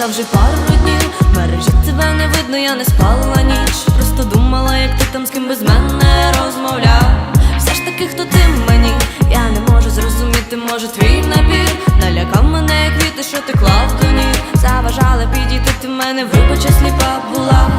та вже пару днів. Мережі тебе не видно, я не спала ніч. Просто думала, як ти там з ким без мене розмовляв. Все ж таки, хто ти мені, я не можу зрозуміти, може твій набір. Налякав мене, як віти, що ти клав до Заважала підійти, ти в мене вибача сліпа була.